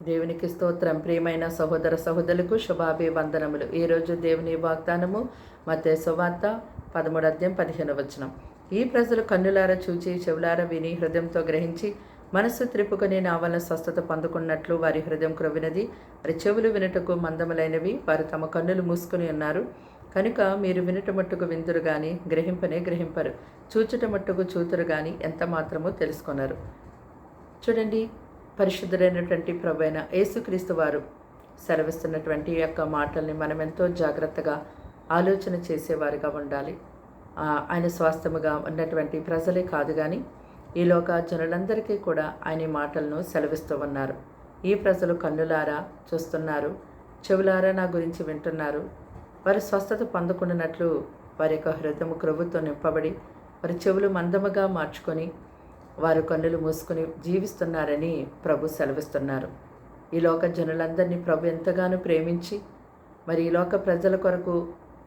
దేవునికి స్తోత్రం. ప్రియమైన సహోదర సహోదరులకు శుభాభివందనములు. ఈరోజు దేవుని వాగ్దానము మధ్య సువార్త పదమూడు అధ్యాయం పదిహేను వచనం. ఈ ప్రజలు కన్నులార చూచి చెవులార విని హృదయంతో గ్రహించి మనస్సు త్రిప్పుకొని నా స్వస్థత పొందుకున్నట్లు వారి హృదయం క్రొవినది వారి చెవులు వినుటకు మందములైనవి. వారు తమ కన్నులు మూసుకుని ఉన్నారు. కనుక మీరు వినట మట్టుకు విందురు కానీ గ్రహింపనే గ్రహింపరు. చూచుట మట్టుకు చూతురు కానీ ఎంత మాత్రమో తెలుసుకున్నారు చూడండి పరిశుద్ధుడైనటువంటి ప్రభైన యేసుక్రీస్తు వారు సెలవిస్తున్నటువంటి యొక్క మాటల్ని మనం ఎంతో జాగ్రత్తగా ఆలోచన చేసేవారుగా ఉండాలి. ఆయన స్వాస్థ్యముగా ఉన్నటువంటి ప్రజలే కాదు కానీ ఈ లోక జనులందరికీ కూడా ఆయన మాటలను సెలవిస్తూ ఉన్నారు. ఈ ప్రజలు కన్నులారా చూస్తున్నారు చెవులారా నా గురించి వింటున్నారు. వారు స్వస్థత పొందుకున్నట్లు వారి యొక్క హృదయం క్రొవ్వుతో నింపబడి వారి చెవులు మందముగా మార్చుకొని వారు కన్నులు మూసుకుని జీవిస్తున్నారని ప్రభు సెలవిస్తున్నారు. ఈ లోక జనులందరినీ ప్రభు ఎంతగానో ప్రేమించి మరి ఈ లోక ప్రజల కొరకు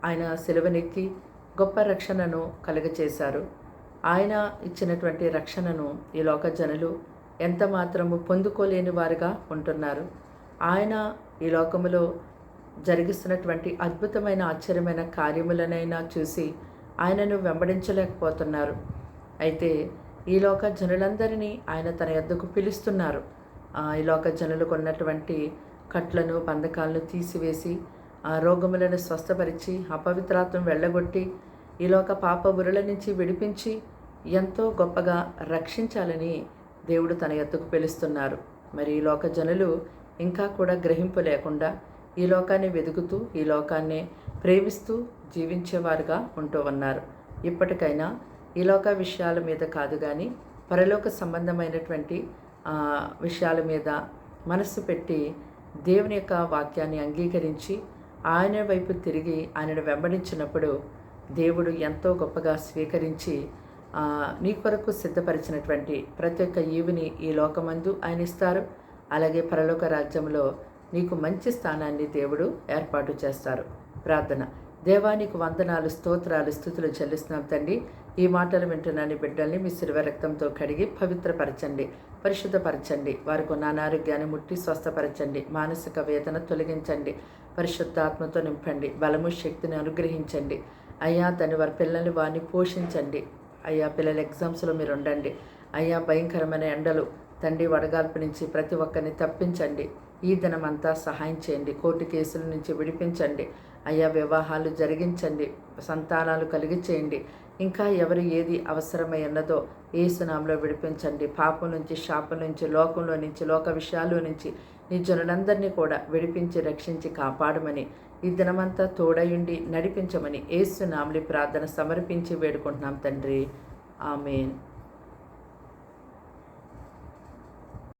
ఆయన సిలువనెక్కి గొప్ప రక్షణను కలుగచేశారు. ఆయన ఇచ్చినటువంటి రక్షణను ఈ లోక జనులు ఎంత మాత్రము పొందుకోలేని వారుగా ఉంటున్నారు. ఆయన ఈ లోకములో జరిగిస్తున్నటువంటి అద్భుతమైన ఆశ్చర్యమైన కార్యములనైనా చూసి ఆయనను వెంబడించలేకపోతున్నారు. అయితే ఈ లోక జనులందరినీ ఆయన తన యొద్దకు పిలుస్తున్నారు. ఈ లోక జనులకు ఉన్నటువంటి కట్లను పందకాలను తీసివేసి ఆ రోగములను స్వస్థపరిచి అపవిత్రాత్వం వెళ్ళగొట్టి ఈలోక పాప ఉరుల నుంచి విడిపించి ఎంతో గొప్పగా రక్షించాలని దేవుడు తన ఎత్తుకు పిలుస్తున్నారు. మరి ఈ లోక జనులు ఇంకా కూడా గ్రహింపు లేకుండా ఈ లోకాన్ని వెతుకుతూ ఈ లోకాన్ని ప్రేమిస్తూ జీవించేవారుగా ఉంటూ ఉన్నారు. ఇప్పటికైనా ఈ లోక విషయాల మీద కాదు కానీ పరలోక సంబంధమైనటువంటి విషయాల మీద మనస్సు పెట్టి దేవుని యొక్క వాక్యాన్ని అంగీకరించి ఆయన వైపు తిరిగి ఆయనను వెంబడించినప్పుడు దేవుడు ఎంతో గొప్పగా స్వీకరించి నీ కొరకు సిద్ధపరిచినటువంటి ప్రతి ఒక్క ఈవిని ఈ లోకమందు ఆయన ఇస్తారు. అలాగే పరలోక రాజ్యంలో నీకు మంచి స్థానాన్ని దేవుడు ఏర్పాటు చేస్తారు. ప్రార్థన. దేవానికి వందనాలు స్తోత్రాలు స్థుతులు చెల్లిస్తున్నాం తండ్రి. ఈ మాటలు వింటున్నాను బిడ్డల్ని మీ శిలువ రక్తంతో కడిగి పవిత్రపరచండి పరిశుద్ధపరచండి. వారికి ఉన్న అనారోగ్యాన్ని ముట్టి స్వస్థపరచండి మానసిక వేదన తొలగించండి పరిశుద్ధాత్మతో నింపండి బలము శక్తిని అనుగ్రహించండి. అయ్యా తను వారి పిల్లల్ని వారిని పోషించండి. అయ్యా పిల్లల ఎగ్జామ్స్లో మీరు ఉండండి. అయ్యా భయంకరమైన ఎండలు తండ్రి వడగాల్పు నుంచి ప్రతి ఒక్కరిని తప్పించండి. ఈ దినమంతా సహాయం చేయండి. కోర్టు కేసుల నుంచి విడిపించండి. అయ్యా వివాహాలు జరిగించండి సంతానాలు కలిగి చేయండి ఇంకా ఎవరు ఏది అవసరమై ఉన్నదో ఏ విడిపించండి. పాపం నుంచి శాపం నుంచి లోకంలో నుంచి లోక విషయాలు నుంచి నీ జనులందరినీ కూడా విడిపించి రక్షించి కాపాడమని ఈ దినమంతా తోడయుండి నడిపించమని ఏసునామలి ప్రార్థన సమర్పించి వేడుకుంటున్నాం తండ్రి. ఆమెన్.